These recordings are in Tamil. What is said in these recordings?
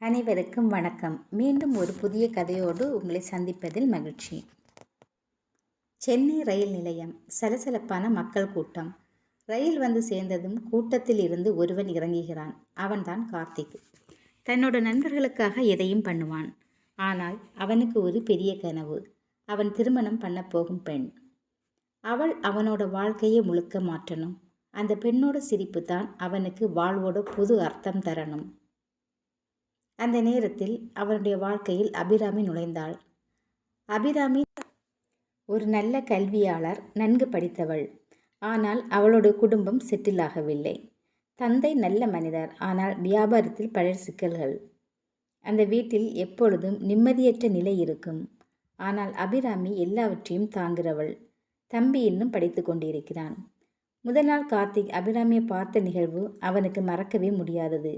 அனைவருக்கும் வணக்கம். மீண்டும் ஒரு புதிய கதையோடு உங்களை சந்திப்பதில் மகிழ்ச்சி. சென்னை ரயில் நிலையம் சலசலப்பான மக்கள் கூட்டம். ரயில் வந்து சேர்ந்ததும் கூட்டத்தில் இருந்து ஒருவன் இறங்குகிறான். அவன்தான் கார்த்திக். தன்னோட நண்பர்களுக்காக எதையும் பண்ணுவான். ஆனால் அவனுக்கு ஒரு பெரிய கனவு. அவன் திருமணம் பண்ண போகும் பெண். அவள் அவனோட வாழ்க்கையை முழுக்க மாற்றணும். அந்த பெண்ணோட சிரிப்பு தான் அவனுக்கு வாழ்வோட புது அர்த்தம் தரணும். அந்த நேரத்தில் அவனுடைய வாழ்க்கையில் அபிராமி நுழைந்தாள். அபிராமி ஒரு நல்ல கல்வியாளர் நன்கு படித்தவள். ஆனால் அவளோட குடும்பம் செட்டில் ஆகவில்லை தந்தை நல்ல மனிதர் ஆனால் வியாபாரத்தில் பழைய சிக்கல்கள். அந்த வீட்டில் எப்பொழுதும் நிம்மதியற்ற நிலை இருக்கும். ஆனால் அபிராமி எல்லாவற்றையும் தாங்குகிறவள். தம்பி இன்னும் படித்து கொண்டிருக்கிறான். முதல் நாள் கார்த்திக் அபிராமியை பார்த்த நிகழ்வு அவனுக்கு மறக்கவே முடியாதது.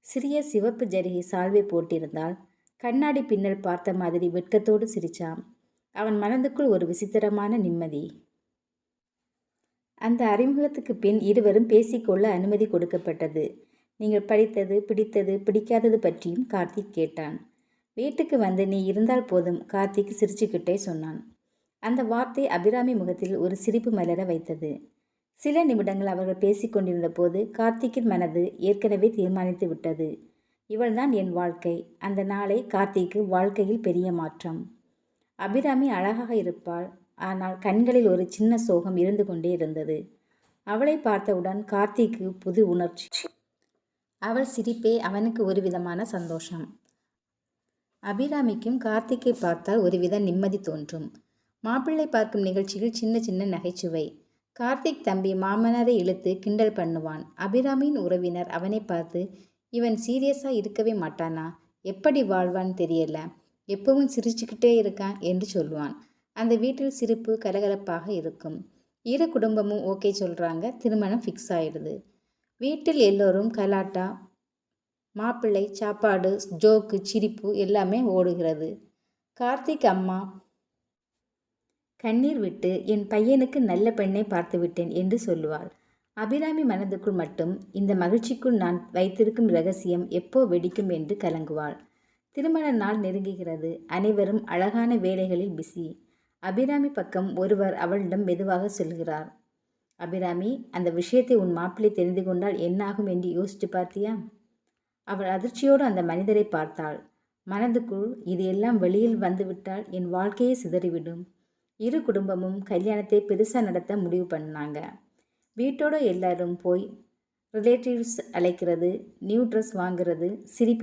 சிறிய சிவப்பு ஜரிகை சால்வை போட்டிருந்தால் கண்ணாடி பின்னல் பார்த்த மாதிரி வெட்கத்தோடு சிரிச்சான். அவன் மனதுக்குள் ஒரு விசித்திரமான நிம்மதி. அந்த அறிமுகத்துக்கு பின் இருவரும் பேசிக்கொள்ள அனுமதி கொடுக்கப்பட்டது. நீங்கள் படித்தது பிடித்தது பிடிக்காதது பற்றியும் கார்த்திக் கேட்டான். வீட்டுக்கு வந்து நீ இருந்தால் போதும் கார்த்திக் சிரிச்சுக்கிட்டே சொன்னான். அந்த வார்த்தை அபிராமி முகத்தில் ஒரு சிரிப்பு மலர வைத்தது. சில நிமிடங்கள் அவர்கள் பேசிக்கொண்டிருந்த போது கார்த்திக்கின் மனது ஏற்கனவே தீர்மானித்து விட்டது. இவள்தான் என் வாழ்க்கை. அந்த நாளை கார்த்திக்கு வாழ்க்கையில் பெரிய மாற்றம். அபிராமி அழகாக இருப்பாள். ஆனால் கண்களில் ஒரு சின்ன சோகம் இருந்து கொண்டே இருந்தது. அவளை பார்த்தவுடன் கார்த்திக்கு புது உணர்ச்சி. அவள் சிரிப்பே அவனுக்கு ஒரு விதமான சந்தோஷம். அபிராமிக்கும் கார்த்திக்கை பார்த்தால் ஒருவித நிம்மதி தோன்றும். மாப்பிள்ளை பார்க்கும் நிகழ்ச்சியில் சின்ன சின்ன நகைச்சுவை. கார்த்திக் தம்பி மாமனாரை இழுத்து கிண்டல் பண்ணுவான். அபிராமியின் உறவினர் அவனை பார்த்து இவன் சீரியஸாக இருக்கவே மாட்டானா? எப்படி வாழ்வான்னு தெரியல. எப்பவும் சிரிச்சுக்கிட்டே இருக்கான் என்று சொல்லுவான் அந்த வீட்டில் சிரிப்பு கலகலப்பாக இருக்கும். இரு குடும்பமும் ஓகே சொல்கிறாங்க திருமணம் ஃபிக்ஸ் ஆயிடுது. வீட்டில் எல்லோரும் கலாட்டா மாப்பிள்ளை சாப்பாடு ஜோக்கு சிரிப்பு எல்லாமே ஓடுகிறது. கார்த்திக் அம்மா கண்ணீர் விட்டு என் பையனுக்கு நல்ல பெண்ணை பார்த்து விட்டேன் என்று சொல்லுவாள். அபிராமி மனதுக்குள் மட்டும் இந்த மகிழ்ச்சிக்குள் நான் வைத்திருக்கும் ரகசியம் எப்போ வெடிக்கும் என்று கலங்குவாள். திருமண நாள் நெருங்குகிறது. அனைவரும் அழகான வேலைகளில் பிஸி அபிராமி பக்கம் ஒருவர் அவளிடம் மெதுவாக சொல்கிறார். அபிராமி அந்த விஷயத்தை உன் மாப்பிள்ளை தெரிந்து கொண்டால் என்னாகும் என்று யோசித்து பார்த்தியா? அவள் அதிர்ச்சியோடு அந்த மனிதரை பார்த்தாள். மனதுக்குள் இது எல்லாம் வெளியில் வந்துவிட்டால் என் வாழ்க்கையை சிதறிவிடும். இரு குடும்பமும் கல்யாணத்தை பெருசாக நடத்த முடிவு பண்ணாங்க. வீட்டோட எல்லாரும் போய் ரிலேட்டிவ்ஸ் அழைக்கிறது நியூ ட்ரெஸ் வாங்குறது சிரிப்பு